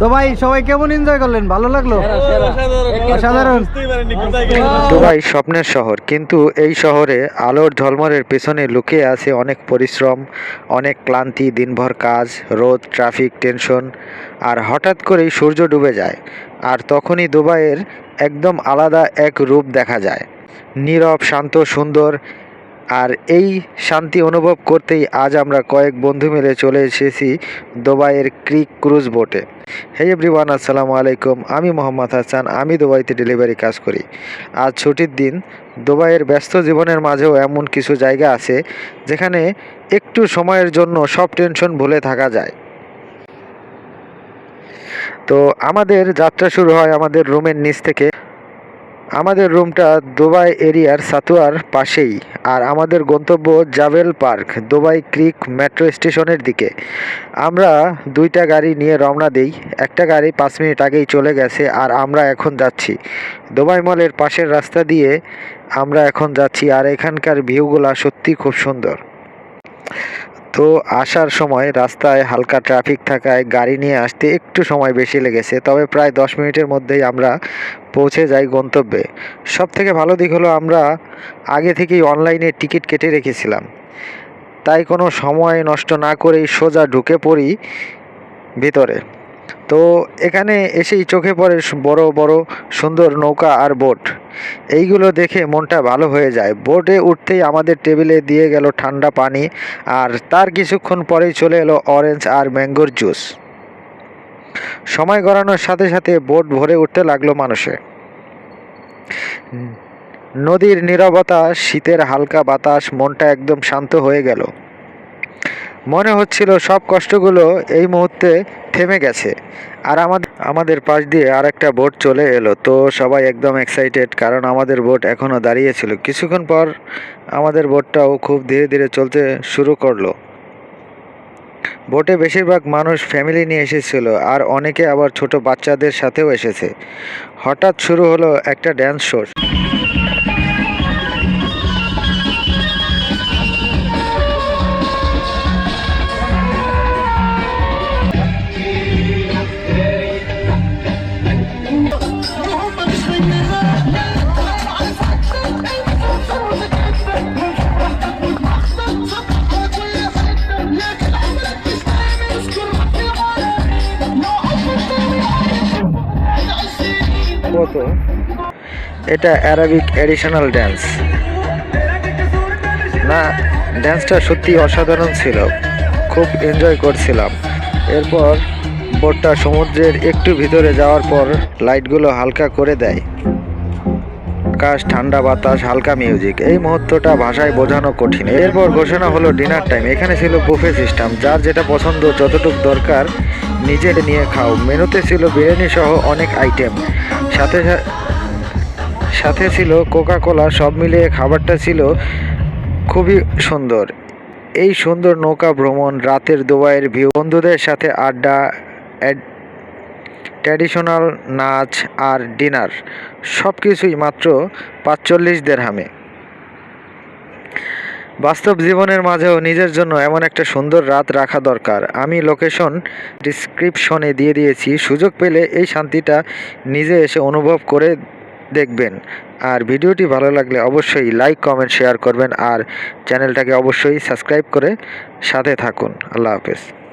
তো ভাই সবাই কেমন এনজয় করলেন? ভালো লাগল? অসাধারণ। দুবাই স্বপ্নের শহর। কিন্তু এই শহরে আলোর ঝলমলের পেছনে লুকিয়ে আছে অনেক পরিশ্রম অনেক ক্লান্তি দিনভর কাজ রোদ ট্রাফিক টেনশন। আর হঠাৎ করেই সূর্য ডুবে যায়। আর তখনই দুবাইয়ের একদম আলাদা এক রূপ দেখা যায়। নীরব শান্ত সুন্দর। আর এই শান্তি অনুভব করতেই আজ আমরা কয়েক বন্ধু মিলে চলে এসেছি দুবাইয়ের ক্রিক ক্রুজ বোটে। হে এভরিওয়ান আসসালামু আলাইকুম আমি মোহাম্মদ হাসান, আমি দুবাইতে ডেলিভারি কাজ করি। আজ ছুটির দিন, দুবাইয়ের ব্যস্ত জীবনের মাঝেও এমন কিছু জায়গা আছে, যেখানে একটু সময়ের জন্য সব টেনশন ভুলে থাকা যায়। তো আমাদের যাত্রা শুরু হয় আমাদের রুমের নিচ থেকে। আমাদের রুমটা দুবাই এরিয়ার সাতুয়ার পাশেই আর আমাদের গন্তব্য Zabeel park, Dubai creek metro স্টেশনের দিকে। আমরা দুইটা গাড়ি নিয়ে রওনা দিই। একটা গাড়ি পাঁচ মিনিট আগেই চলে গেছে আর আমরা এখন যাচ্ছি। দুবাই মলের পাশের রাস্তা দিয়ে আমরা এখন যাচ্ছি আর এখানকার ভিউগুলা সত্যি খুব সুন্দর। তো আসার সময় রাস্তায় হালকা ট্রাফিক থাকায় গাড়ি নিয়ে আসতে একটু সময় বেশি লেগেছে। তবে প্রায় দশ মিনিটের মধ্যেই আমরা পৌঁছে যাই গন্তব্যে। সব থেকে ভালো দিক হলো আমরা আগে থেকেই অনলাইনে টিকিট কেটে রেখেছিলাম। তাই কোনো সময় নষ্ট না করেই সোজা ঢুকে পড়ি ভিতরে। তো এখানে এসেই চোখে পড়ে বড় বড়, সুন্দর নৌকা আর বোট। এইগুলো দেখে মনটা ভালো হয়ে যায়। বোটে উঠতেই আমাদের টেবিলে দিয়ে গেল ঠান্ডা পানি আর তার কিছুক্ষণ পরেই চলে এলো অরেঞ্জ আর ম্যাঙ্গোর জুস। সময় গড়ানোর সাথে সাথে বোট ভরে উঠতে লাগল মানুষে। নদীর নীরবতা, শীতের হালকা বাতাস, মনটা একদম শান্ত হয়ে গেল। মনে হচ্ছিল সব কষ্টগুলো এই মুহূর্তে থেমে গেছে। আর আমাদের আমাদের পাশ দিয়ে আর একটা বোট চলে এলো, তো সবাই একদম এক্সাইটেড কারণ আমাদের বোট এখনও দাঁড়িয়ে ছিল। কিছুক্ষণ পর আমাদের বোটটাও খুব ধীরে ধীরে চলতে শুরু করল। বোটে বেশিরভাগ মানুষ ফ্যামিলি নিয়ে এসেছিল, আর অনেকে আবার ছোট বাচ্চাদের সাথেও এসেছে। হঠাৎ শুরু হলো একটা ড্যান্স শো এটা অ্যারাবিক এডিশনাল ড্যান্স না ড্যান্সটা সত্যি অসাধারণ ছিল। খুব এনজয় করছিলাম। এরপর বোটটা সমুদ্রের একটু ভিতরে যাওয়ার পর লাইটগুলো হালকা করে দেয়। আকাশ ঠান্ডা বাতাস, হালকা মিউজিক এই মুহূর্তটা ভাষায় বোঝানো কঠিন। এরপর ঘোষণা হলো ডিনার টাইম এখানে ছিল বুফে সিস্টেম যার যেটা পছন্দ যতটুকু দরকার নিজের নিয়ে খাও। মেনুতে ছিল বিরিয়ানি সহ অনেক আইটেম সাথে সাথে ছিল কোকা কোলা সব মিলিয়ে খাবারটা ছিল খুবই সুন্দর। এই সুন্দর নৌকা ভ্রমণ, রাতের দুবাইয়ের ভিউ বন্ধুদের সাথে আড্ডা ট্র্যাডিশনাল নাচ আর ডিনার সব কিছুই মাত্র পাঁচচল্লিশ দেড়হামে বাস্তব জীবনের মাঝেও নিজের জন্য এমন একটা সুন্দর রাত রাখা দরকার। আমি লোকেশন ডিসক্রিপশনে দিয়ে দিয়েছি। সুযোগ পেলে এই শান্তিটা নিজে এসে অনুভব করে দেখবেন। আর ভিডিওটি ভালো লাগলে অবশ্যই লাইক, কমেন্ট, শেয়ার করবেন। আর চ্যানেলটাকে অবশ্যই সাবস্ক্রাইব করে সাথে থাকুন। আল্লাহ হাফেজ।